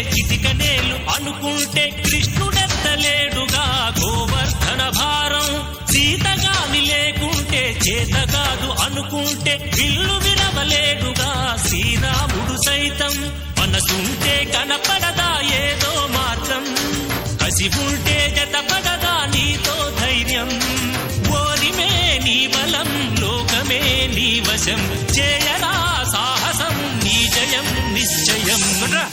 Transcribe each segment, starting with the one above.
చిటికనేలు అనుకుంటే కృష్ణుడెత్తలేడుగా. గోవర్ధన భారం సీతగాని లేకుంటే చేత కాదు అనుకుంటే విల్లు వినవలేడుగా. శ్రీరాముడు సైతం మనసుంటే కనపడదా ఏదో మాత్రం. కసి ఉంటే జతపడదా నీతో ధైర్యం. ఓరిమే నీ బలం లోకమే నీ వశం. చేయరా సాహసం నీ జయం నిశ్చయం. రా.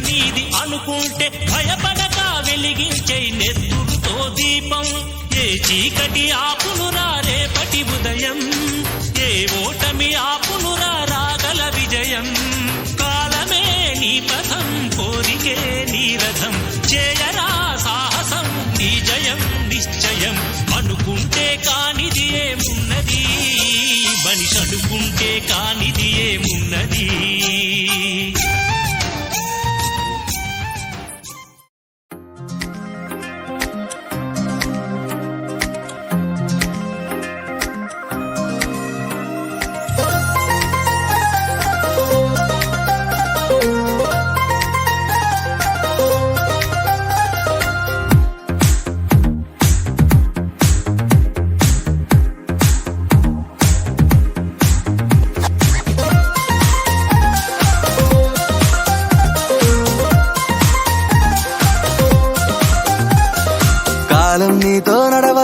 నీది అనుకుంటే భయపడక వెలిగించే నెత్తురుతో దీపం. ఏ చీకటి ఆపును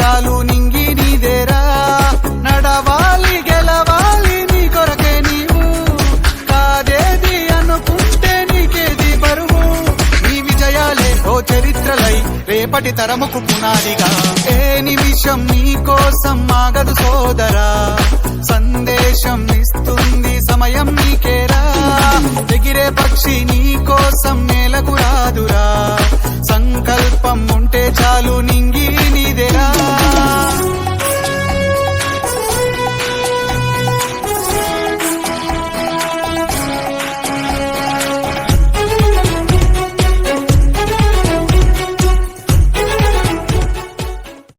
చాలు నింగి నీదేరా. నడవాలి గెలవాలి నీ కొరకే నీవు. కాదేది అనుకుంటే నీకేది బరువు. నీ విజయాలే ఓ చరిత్రలై రేపటి తరముకు పునాదిగా. ఏ నిమిషం నీ కోసం ఆగదు సోదరా. సందేశం ఇస్తుంది సమయం నీకేరా. ఎగిరే పక్షి నీ కోసం నేలకు రాదురా. సంకల్పం ఉంటే చాలు నింగి